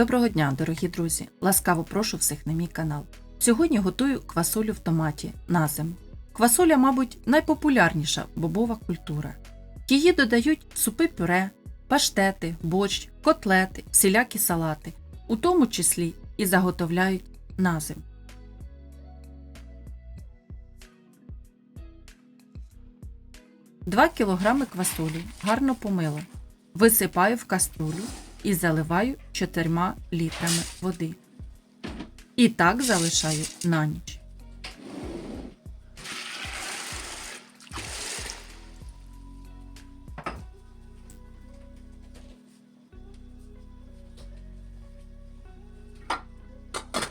Доброго дня, дорогі друзі! Ласкаво прошу всіх на мій канал. Сьогодні готую квасолю в томаті на зиму. Квасоля, мабуть, найпопулярніша бобова культура. Її додають супи пюре, паштети, борщ, котлети, всілякі салати, у тому числі і заготовляють на зиму. Два кілограми квасолі гарно помила. Висипаю в каструлю і заливаю 4 літрами води. І так залишаю на ніч.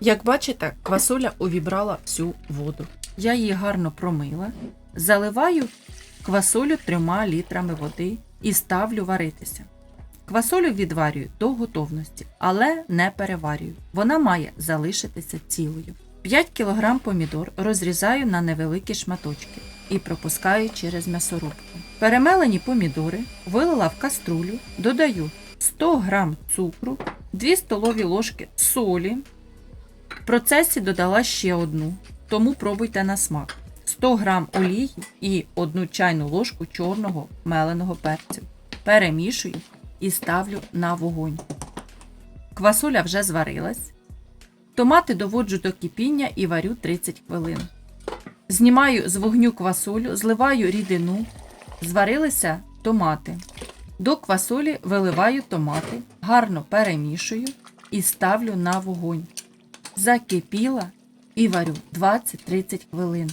Як бачите, квасоля увібрала всю воду. Я її гарно промила, заливаю квасолю 3 літрами води і ставлю варитися. Квасолю відварюю до готовності, але не переварюю. Вона має залишитися цілою. 5 кг помідор розрізаю на невеликі шматочки і пропускаю через м'ясорубку. Перемелені помідори вилила в каструлю, додаю 100 г цукру, 2 столові ложки солі. В процесі додала ще одну, тому пробуйте на смак. 100 г олії і 1 чайну ложку чорного меленого перцю. Перемішую і ставлю на вогонь. Квасоля вже зварилась. Томати доводжу до кипіння і варю 30 хвилин. Знімаю з вогню квасолю, зливаю рідину, зварилися томати. До квасолі виливаю томати, гарно перемішую і ставлю на вогонь. Закипіла і варю 20-30 хвилин.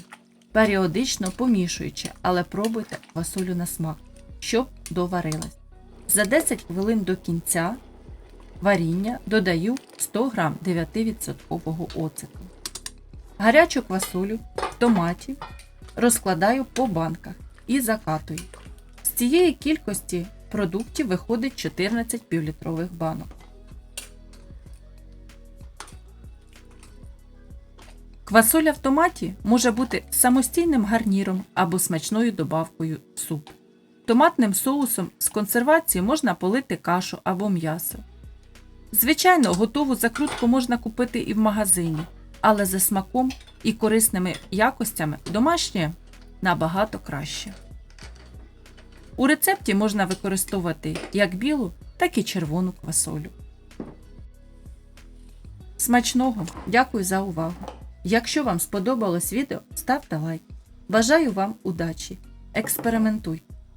Періодично помішуючи, але пробуйте квасолю на смак, щоб доварилась. За 10 хвилин до кінця варіння додаю 100 г 9% оцету. Гарячу квасолю томатів розкладаю по банках і закатую. З цієї кількості продуктів виходить 14 півлітрових банок. Квасоля в томаті може бути самостійним гарніром або смачною добавкою в суп. Томатним соусом з консервації можна полити кашу або м'ясо. Звичайно, готову закрутку можна купити і в магазині, але за смаком і корисними якостями домашнє набагато краще. У рецепті можна використовувати як білу, так і червону квасолю. Смачного! Дякую за увагу! Якщо вам сподобалось відео, ставте лайк. Бажаю вам удачі! Експериментуйте!